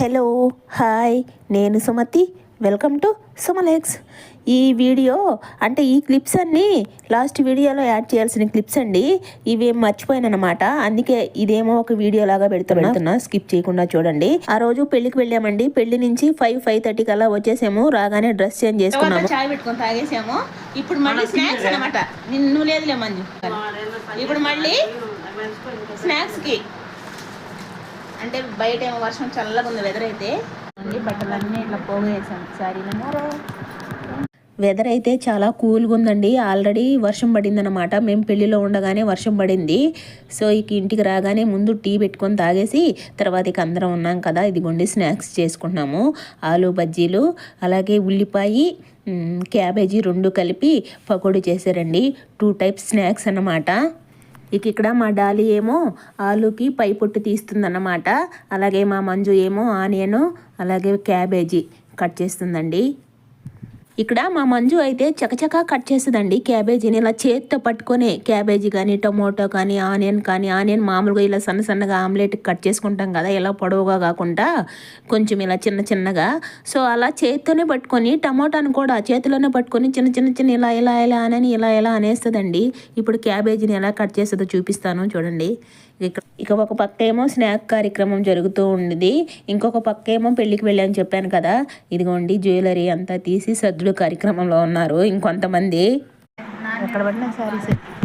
Hello hi నేను Sumathi. Welcome to సుమలెక్స్. ఈ video అంటే ఈ క్లిప్స్ అన్నీ లాస్ట్ వీడియోలో యాడ్ చేయాల్సిన క్లిప్స్ అండి. ఇవేం మర్చిపోయానమాట అందుకే ఇదేమో ఒక వీడియో లాగా పెడుతున్నా. స్కిప్ చేయకుండా చూడండి. ఆ రోజు పెళ్ళికి వెళ్ళామండి. పెళ్ళి నుంచి ఫైవ్ ఫైవ్ థర్టీ కల్లా వచ్చేసాము. రాగానే డ్రెస్ చేంజ్ చేసుకున్నాము. చాయ్ పెట్టుకొని తాగేసాము. ఇప్పుడు మళ్ళీ స్నాక్స్ అనమాట నిన్ను లేదులే మంజు. ఇప్పుడు మళ్ళీ స్నాక్స్కి అంటే బయట ఏమో వర్షం చల్లగా ఉంది వెదర్ అయితే. బట్టలు బట్టలన్నీ ఇట్లా పోగేసాం. శారీలను వెదర్ అయితే చాలా కూల్గా ఉందండి. ఆల్రెడీ వర్షం పడింది అనమాట మేము పెళ్ళిలో ఉండగానే వర్షం పడింది. సో ఇక ఇంటికి రాగానే ముందు టీ పెట్టుకొని తాగేసి తర్వాత ఇక అందరం ఉన్నాం కదా ఇదిగోండి స్నాక్స్ చేసుకుంటున్నాము. ఆలు బజ్జీలు అలాగే ఉల్లిపాయ క్యాబేజీ రెండు కలిపి పకోడీ చేశారండి. టూ టైప్స్ స్నాక్స్ అన్నమాట. ఇక ఇక్కడ మా డాలి ఏమో ఆలుకి పై పొట్టు తీస్తుందన్నమాట. అలాగే మా మంజు ఏమో ఆనియన్ అలాగే క్యాబేజీ కట్ చేస్తుందండి. ఇక్కడ మా మంజు అయితే చకచకా కట్ చేస్తుందండి క్యాబేజీని. ఇలా చేత్తో పట్టుకొని క్యాబేజీ కానీ టొమాటో కానీ ఆనియన్ కానీ ఆనియన్ మామూలుగా ఇలా సన్న సన్నగా ఆమ్లెట్ కట్ చేసుకుంటాం కదా ఇలా పొడవుగా కాకుండా కొంచెం ఇలా చిన్న చిన్నగా. సో అలా చేత్తోనే పట్టుకొని టమోటాను కూడా చేతిలోనే పట్టుకొని చిన్న చిన్న చిన్న ఇలా ఇలా ఇలా అని ఇలా ఇలా అనేస్తుందండి. ఇప్పుడు క్యాబేజీని ఎలా కట్ చేస్తుందో చూపిస్తాను చూడండి. ఇక ఒక పక్క ఏమో స్నాక్ కార్యక్రమం జరుగుతూ ఉండేది. ఇంకొక పక్క ఏమో పెళ్ళికి వెళ్ళని చెప్పాను కదా. ఇదిగోండి జ్యువెలరీ అంతా తీసి సద్దుడు కార్యక్రమంలో ఉన్నారు ఇంకొంతమంది. ఎక్కడ పడిన సారీస్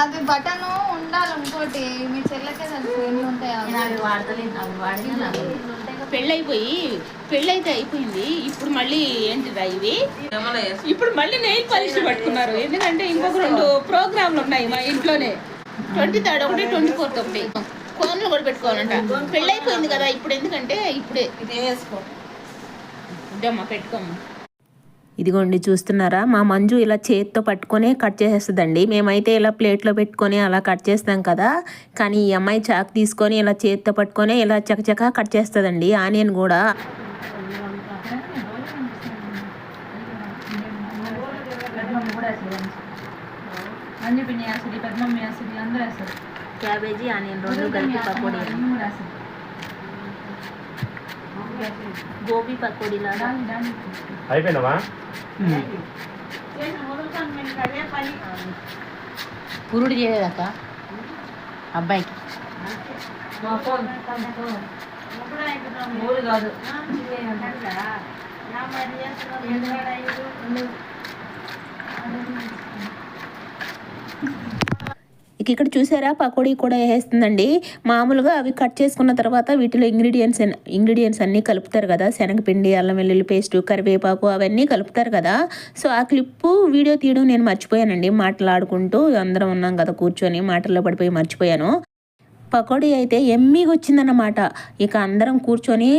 అది బటన్ ఉండాలి ఇంకోటి మీ చెల్లకే తెలుసు ఎన్ని ఉంటాయో పెళ్ళైపోయి పెళ్ళైతే అయిపోయింది ఇప్పుడు మళ్ళీ ఏంటిదా ఇవి? ఇప్పుడు మళ్ళీ నెయిల్ పాలిష్ పట్టుకున్నారు. ఎందుకంటే ఇంకొక రెండు ప్రోగ్రాంలు ఉన్నాయి మా ఇంట్లోనే. ట్వంటీ థర్డ్ ఒకటి ట్వంటీ ఫోర్త్ ఒకటి. కోన్లు కూడా పెట్టుకోవాలంట. పెళ్ళైపోయింది కదా ఇప్పుడు ఎందుకంటే ఇప్పుడే. ఇదమ్మా పెట్టుకోమ్మా. ఇదిగోండి చూస్తున్నారా? మా మంజు ఇలా చేత్తో పట్టుకొని కట్ చేసేస్తుందండి. మేమైతే ఇలా ప్లేట్లో పెట్టుకొని అలా కట్ చేస్తాం కదా. కానీ ఈ అమ్మాయి చాక్ తీసుకొని ఇలా చేత్తో పట్టుకొని ఇలా చకచకా కట్ చేస్తుందండి. ఆనియన్ కూడా. క్యాబేజీ ఆనియన్ రెండు కలిపి పకోడీ. గోబీ పకోడీ లాగా. అయిపోయినావా? పురుడు చేయలేదక్క అబ్బాయికి. కాదు. ఇక ఇక్కడ చూసారా? పకోడీ కూడా వేసేస్తుందండి మామూలుగా అవి కట్ చేసుకున్న తర్వాత వీటిలో ఇంగ్రీడియంట్స్ ఇంగ్రీడియంట్స్ అన్నీ కలుపుతారు కదా. శనగపిండి అల్లం వెల్లుల్లి పేస్ట్ కరివేపాకు అవన్నీ కలుపుతారు కదా. సో ఆ క్లిప్పు వీడియో తీయడం నేను మర్చిపోయానండి. మాట్లాడుకుంటూ అందరం ఉన్నాం కదా కూర్చొని మాటల్లో పడిపోయి మర్చిపోయాను. పకోడీ అయితే ఎమ్మిగా వచ్చిందన్నమాట. ఇక అందరం కూర్చొని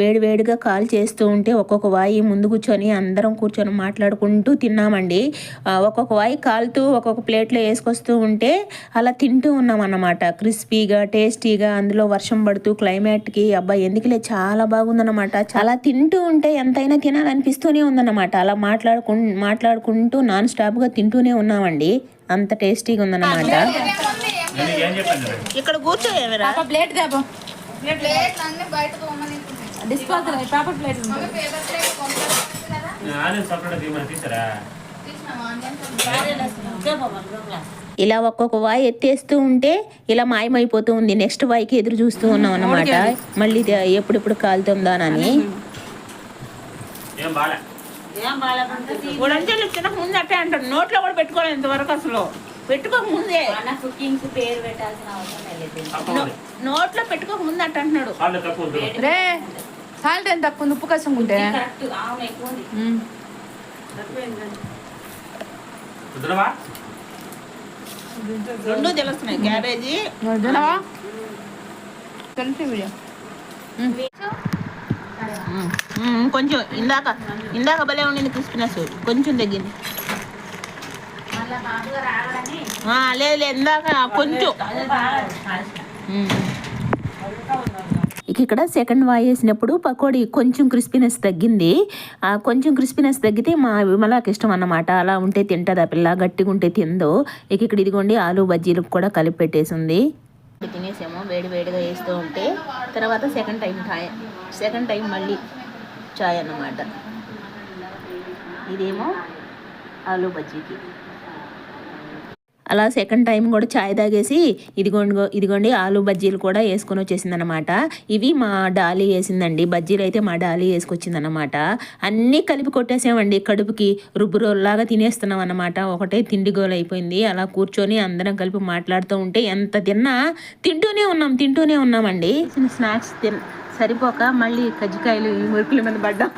వేడివేడిగా కాల్ చేస్తూ ఉంటే ఒక్కొక్క వాయి ముందు కూర్చొని అందరం కూర్చొని మాట్లాడుకుంటూ తిన్నామండి. ఒక్కొక్క వాయి కాలుతూ ఒక్కొక్క ప్లేట్లో వేసుకొస్తూ ఉంటే అలా తింటూ ఉన్నాం అన్నమాట క్రిస్పీగా టేస్టీగా అందులో వర్షం పడుతూ క్లైమేట్కి అబ్బా ఎందుకులే చాలా బాగుందన్నమాట. చాలా తింటూ ఉంటే ఎంతైనా తినాలనిపిస్తూనే ఉందన్నమాట. అలా మాట్లాడుకు మాట్లాడుకుంటూ నాన్ స్టాప్గా తింటూనే ఉన్నామండి. అంత టేస్టీగా ఉందన్నమాట. ఇక్కడ కూర్చోయేమిరా ప్లేట్ డిస్పోజల్ పేపర్ ఇలా ఒక్కొక్క వాయి ఎత్తేస్తూ ఉంటే ఇలా మాయమైపోతూ ఉంది. నెక్స్ట్ వాయికి ఎదురు చూస్తూ ఉన్నాం అన్నమాట. మళ్ళీ ఎప్పుడెప్పుడు కాలుతుందానని. ఏం బాలే. తినక ముందు అట్టే అంటాడు. నోట్లో కూడా పెట్టుకోలేదు ఇంతవరకు అసలు. పెట్టుకోక ముందే కుకింగ్ పేరు పెట్టాల్సిన అవసరం లేదు. తక్కువ ఉంది. నోట్లో పెట్టుకోక ముందు అట్ట అంటున్నాడు రే సాల్ట్ ఎంత తక్కువ ఉంది, ఉప్పు కసం ఉంటే. రెండు తెలుస్తున్నాయి క్యాబేజీ. తెలిసి కొంచెం ఇందాక ఇందాక భలే ఉండింది క్రిస్పీనెస్. కొంచెం తగ్గింది. లేదు ఇందాక కొంచెం. ఇక ఇక్కడ సెకండ్ వాయి వేసినప్పుడు పకోడీ కొంచెం క్రిస్పీనెస్ తగ్గింది. ఆ కొంచెం క్రిస్పీనెస్ తగ్గితే మా విమలాకి ఇష్టం అన్నమాట. అలా ఉంటే తింటుంది ఆ పిల్ల గట్టిగా ఉంటే తిందో. ఇక ఇక్కడ ఇదిగోండి ఆలు బజ్జీలకు కూడా కలిపి పెట్టేసింది. తినేసాము వేడి వేడిగా వేస్తూ ఉంటే. తర్వాత సెకండ్ టైం ఛాయ్ సెకండ్ టైం మళ్ళీ చాయ్ అన్నమాట. ఇదేమో ఆలు బజ్జీకి. అలా సెకండ్ టైం కూడా చాయ్ తాగేసి ఇదిగోండి ఇదిగోండి ఆలు బజ్జీలు కూడా వేసుకొని వచ్చేసిందనమాట ఇవి మా డాలీ వేసిందండి. బజ్జీలు అయితే మా డాలీ వేసుకొచ్చిందనమాట అన్నీ కలిపి కొట్టేసామండి కడుపుకి. రుబ్బురోల్లాగా తినేస్తున్నాం అనమాట ఒకటే తిండి గోలు అయిపోయింది. అలా కూర్చొని అందరం కలిపి మాట్లాడుతూ ఉంటే ఎంత తిన్నా తింటూనే ఉన్నాం తింటూనే ఉన్నామండి. స్నాక్స్ తిన్ సరిపోక మళ్ళీ కజ్జికాయలు ఈ మురుకుల మీద పడ్డాం.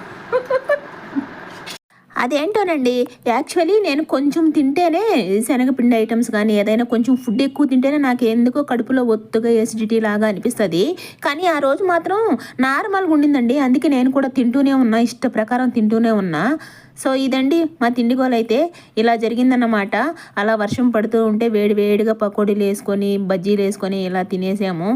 అదేంటోనండి? యాక్చువల్లీ నేను కొంచెం తింటేనే శనగపిండి ఐటమ్స్ కానీ ఏదైనా కొంచెం ఫుడ్ ఎక్కువ తింటేనే నాకు ఎందుకో కడుపులో ఒత్తుగా ఎసిడిటీ లాగా అనిపిస్తుంది. కానీ ఆ రోజు మాత్రం నార్మల్గా ఉండిందండి. అందుకే నేను కూడా తింటూనే ఉన్నా ఇష్ట ప్రకారం తింటూనే ఉన్నా. సో ఇదండి మా తిండిగోలు అయితే. ఇలా జరిగిందన్నమాట. అలా వర్షం పడుతూ ఉంటే వేడి వేడిగా పకోడీలు వేసుకొని బజ్జీలు వేసుకొని ఇలా తినేసాము.